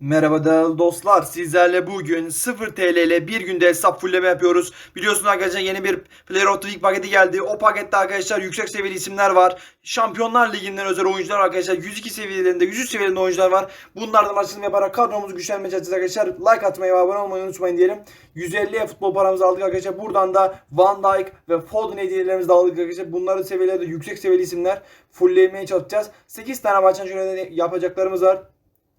Merhaba değerli dostlar. Sizlerle bugün 0 TL ile bir günde hesap fulleme yapıyoruz. Biliyorsunuz arkadaşlar yeni bir Player of the Week paketi geldi. O pakette arkadaşlar yüksek seviyeli isimler var. Şampiyonlar Ligi'nden özel oyuncular arkadaşlar. 102 seviyelerinde, 103 seviyelerinde oyuncular var. Bunlardan açılım yaparak kadromuzu güçlenmeye çalışacağız arkadaşlar. Like atmayı ve abone olmayı unutmayın diyelim. 150'ye futbol paramızı aldık arkadaşlar. Buradan da Van Dijk ve Foden hediyelerimizi de aldık arkadaşlar. Bunların seviyeleri de yüksek seviyeli isimler. Fulllemeye çalışacağız. 8 tane maçtan şöyle yapacaklarımız var.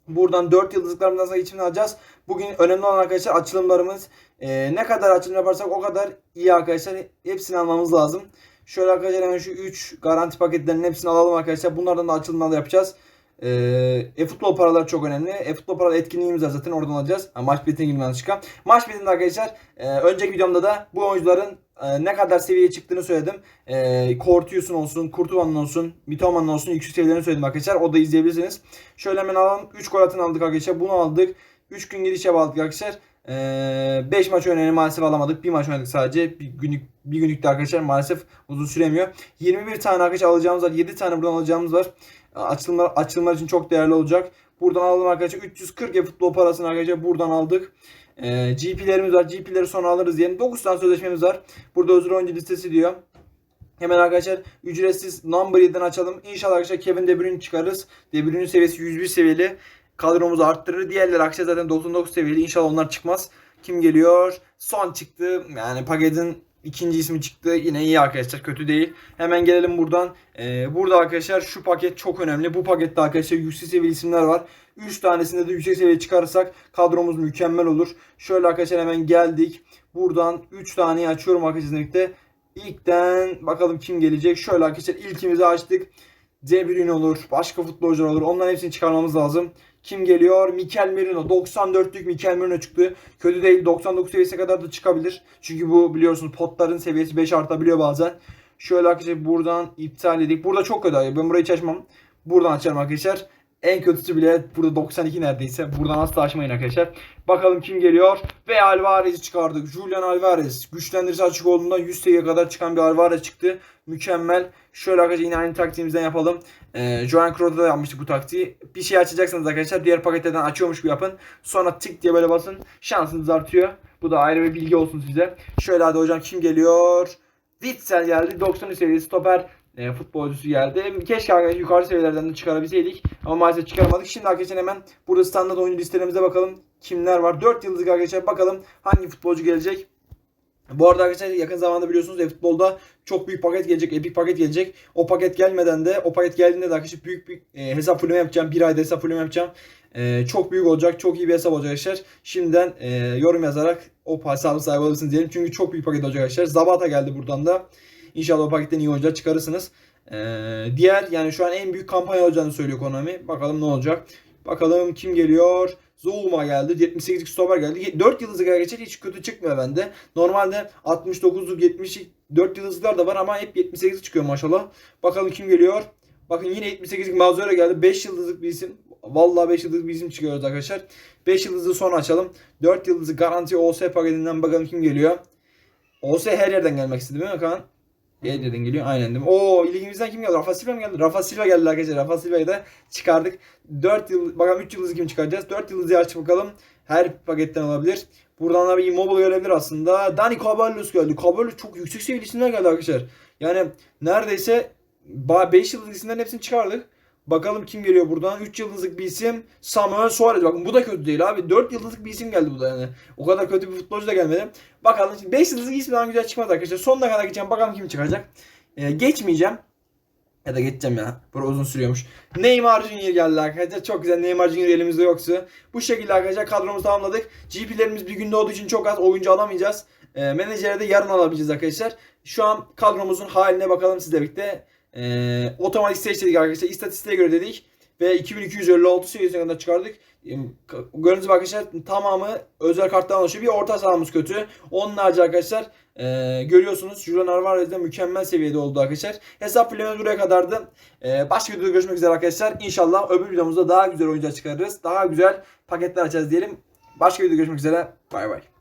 Buradan 4 yıldızlıklarımızdan sonra geçimini alacağız. Bugün önemli olan arkadaşlar açılımlarımız. Ee, ne kadar açılım yaparsak o kadar iyi arkadaşlar. Hepsini almamız lazım. Şöyle arkadaşlar hemen şu 3 garanti paketlerinin hepsini alalım arkadaşlar. Bunlardan da açılımlar yapacağız. Ee, e-futbol paraları çok önemli. E-futbol paraları etkinliğimiz var zaten oradan alacağız. Ha, maç bittiğine gibi yanlışlıkla. Maç bittiğinde arkadaşlar e, önceki videomda da bu oyuncuların e, ne kadar seviyeye çıktığını söyledim. E, Cortius'un olsun, Kurtuva'nın olsun, Mitoma'nın olsun yüksek seviyelerini söyledim arkadaşlar. O da izleyebilirsiniz. Şöyle hemen alalım. 3 gol atın aldık arkadaşlar. Bunu aldık. 3 gün giriş aldık arkadaşlar. 5 maç oynayını maalesef alamadık. Bir maç oynadık sadece. Bir günlük bir günlükte arkadaşlar maalesef uzun süremiyor. 21 tane arkadaşlar alacağımız var. 7 tane buradan alacağımız var. Açılımlar, açılımlar için çok değerli olacak. Buradan alalım arkadaşlar. 340 ya futbol parasını arkadaşlar buradan aldık. Ee, GP'lerimiz var. GP'leri sonra alırız diyelim. 9 tane sözleşmemiz var. Burada özür oyuncu listesi diyor. Hemen arkadaşlar ücretsiz number 7'den açalım. İnşallah arkadaşlar Kevin De Bruyne çıkarırız. De Bruyne'in seviyesi 101 seviyeli. Kadromuzu arttırır. Diğerleri arkadaşlar zaten 99 seviyeli. İnşallah onlar çıkmaz. Kim geliyor? Son çıktı. Yani paketin ikinci ismi çıktı. Yine iyi arkadaşlar. Kötü değil. Hemen gelelim buradan. Ee, burada arkadaşlar şu paket çok önemli. Bu pakette arkadaşlar yüksek seviyeli isimler var. 3 tanesinde de yüksek seviye çıkarırsak kadromuz mükemmel olur. Şöyle arkadaşlar hemen geldik. Buradan 3 taneyi açıyorum arkadaşlar birlikte. İlkten bakalım kim gelecek. Şöyle arkadaşlar ilkimizi açtık. De Bruyne olur. Başka futbolcular olur. Onların hepsini çıkarmamız lazım. Kim geliyor? Mikel Merino. 94'lük Mikel Merino çıktı. Kötü değil. 99 seviyesine kadar da çıkabilir. Çünkü bu biliyorsunuz potların seviyesi 5 artabiliyor bazen. Şöyle arkadaşlar buradan iptal edik. Burada çok kötü. Ben burayı açmam. Buradan açarım arkadaşlar. En kötüsü bile burada 92 neredeyse. Buradan asla açmayın arkadaşlar. Bakalım kim geliyor. Ve Alvarez'i çıkardık. Julian Alvarez. Güçlendirisi açık olduğunda 100 seviyeye kadar çıkan bir Alvarez çıktı. Mükemmel. Şöyle arkadaşlar yine aynı taktiğimizden yapalım. Ee, Joan Crow'da da yapmıştık bu taktiği. Bir şey açacaksanız arkadaşlar diğer paketlerden açıyormuş gibi yapın. Sonra tık diye böyle basın. Şansınız artıyor. Bu da ayrı bir bilgi olsun size. Şöyle hadi hocam kim geliyor? Witzel geldi. 90 seviyesi stoper e, futbolcusu geldi. Keşke arkadaşlar yukarı seviyelerden de çıkarabilseydik. Ama maalesef çıkaramadık. Şimdi arkadaşlar hemen burada standart oyuncu listelerimize bakalım. Kimler var? 4 yıldızlık arkadaşlar bakalım hangi futbolcu gelecek. Bu arada arkadaşlar yakın zamanda biliyorsunuz e-futbolda çok büyük paket gelecek, epik paket gelecek. O paket gelmeden de, o paket geldiğinde de arkadaşlar büyük bir e, hesap fulleme yapacağım. Bir ayda hesap fulleme yapacağım. E, çok büyük olacak, çok iyi bir hesap olacak arkadaşlar. Şimdiden e, yorum yazarak o hesabın sahibi olabilirsiniz diyelim. Çünkü çok büyük paket olacak arkadaşlar. Zabata geldi buradan da. İnşallah o paketten iyi oyuncular çıkarırsınız. Ee, diğer yani şu an en büyük kampanya olacağını söylüyor Konami. Bakalım ne olacak. Bakalım kim geliyor? Zouma geldi. 78'lik stoper geldi. 4 yıldızlık arkadaşlar hiç kötü çıkmıyor bende. Normalde 69'luk 70'lik 4 yıldızlıklar da var ama hep 78 çıkıyor maşallah. Bakalım kim geliyor? Bakın yine 78'lik Mazura geldi. 5 yıldızlık bir isim. Vallahi 5 yıldızlık bir isim çıkıyoruz arkadaşlar. 5 yıldızı son açalım. 4 yıldızı garanti OS paketinden bakalım kim geliyor. OS her yerden gelmek istedi değil mi Kaan? Yerden geliyor aynen değil mi? Oo ligimizden kim geldi? Rafa Silva mı geldi? Rafa Silva geldi arkadaşlar. Rafa Silva'yı da çıkardık. 4 yıl bakalım 3 yıldızı kim çıkaracağız? 4 yıldızı aç bakalım. Her paketten olabilir. Buradan da bir immobile gelebilir aslında. Dani Caballus geldi. Caballus çok yüksek seviyeli isimler geldi arkadaşlar. Yani neredeyse 5 yıldız isimlerin hepsini çıkardık. Bakalım kim geliyor buradan. 3 yıldızlık bir isim Samuel Suarez. Bakın bu da kötü değil abi. 4 yıldızlık bir isim geldi bu da yani. O kadar kötü bir futbolcu da gelmedi. Bakalım 5 yıldızlık ismiden güzel çıkmaz arkadaşlar. Sonuna kadar geçeceğim. Bakalım kim çıkacak. Ee, geçmeyeceğim. Ya da geçeceğim ya. Bu uzun sürüyormuş. Neymar Junior geldi arkadaşlar. Çok güzel. Neymar Junior elimizde yoksa. Bu şekilde arkadaşlar kadromuzu tamamladık. GP'lerimiz bir günde olduğu için çok az oyuncu alamayacağız. E, menajeri de yarın alabileceğiz arkadaşlar. Şu an kadromuzun haline bakalım sizle birlikte. E, otomatik seçtik arkadaşlar. İstatistiğe göre dedik. Ve 2256 seviyesine kadar çıkardık. Gördüğünüz gibi arkadaşlar tamamı özel karttan oluşuyor. Bir orta sahamız kötü. Onun harici arkadaşlar e, görüyorsunuz Julian Alvarez de mükemmel seviyede oldu arkadaşlar. Hesap filmimiz buraya kadardı. E, başka videoda görüşmek üzere arkadaşlar. İnşallah öbür videomuzda daha güzel oyuncular çıkarırız. Daha güzel paketler açacağız diyelim. Başka videoda görüşmek üzere. Bay bay.